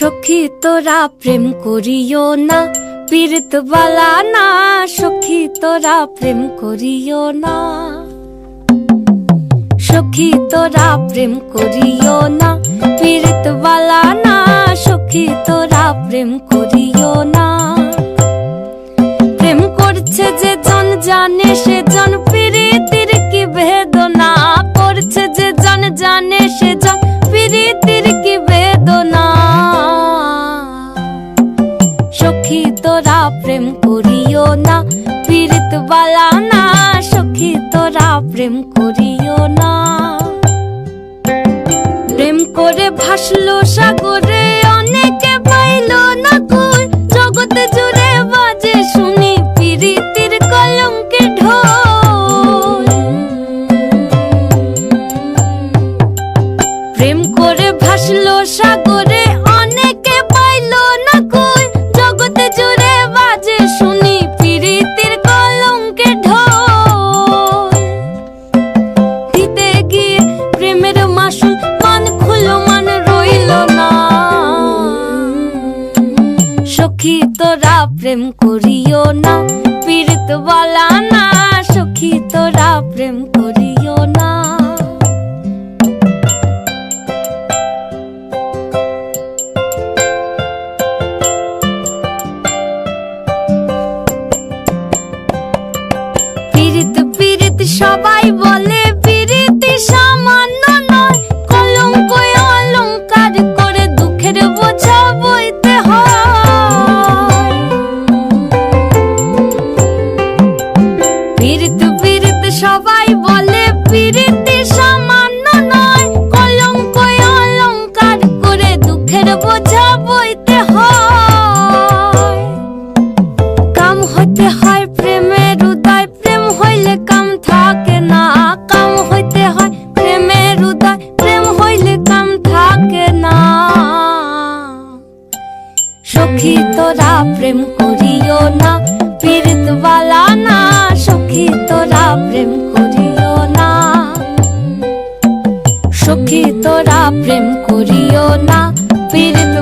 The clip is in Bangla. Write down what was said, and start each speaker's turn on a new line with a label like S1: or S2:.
S1: সখী তোরা প্রেম করিও না পীড়িত বালা না, সখী তোরা প্রেম করিও না। সখী তোরা প্রেম করিও না পীড়িত বালা না, সখী তোরা প্রেম করিও না। প্রেম করছে যে জন জানে, সে জন প্রীতির কি বেদনা। করছে যে জন জন তোরা প্রেম করিও না পীড়িত বালা না, সখী তোরা প্রেম করিও না। প্রেম করে ভাসলো সাগরে, অনেকে পাইল না কই জগতে জুড়ে বাজে শুনি প্রীতির কলঙ্কে ঢোল। প্রেম করে ভাসলো সাগরে সখী তোরা প্রেম করিও না পীড়িত বলা না, সখী তোরা প্রেম করিও না। পীড়িত পীড়িত সবাই সবাই বলে পীড়িত সামান্য নয় কলঙ্ক অলঙ্কার করে দুঃখের বোঝা বইতে হয়। কাম হইতে হয় প্রেমের উদয়, প্রেম হইলে কাম থাকে না, কাম হইতে হয় প্রেমের উদয়, প্রেম হইলে কাম থাকে না। সখী তোরা প্রেম করিও না প্রেম করিও না পীড়িত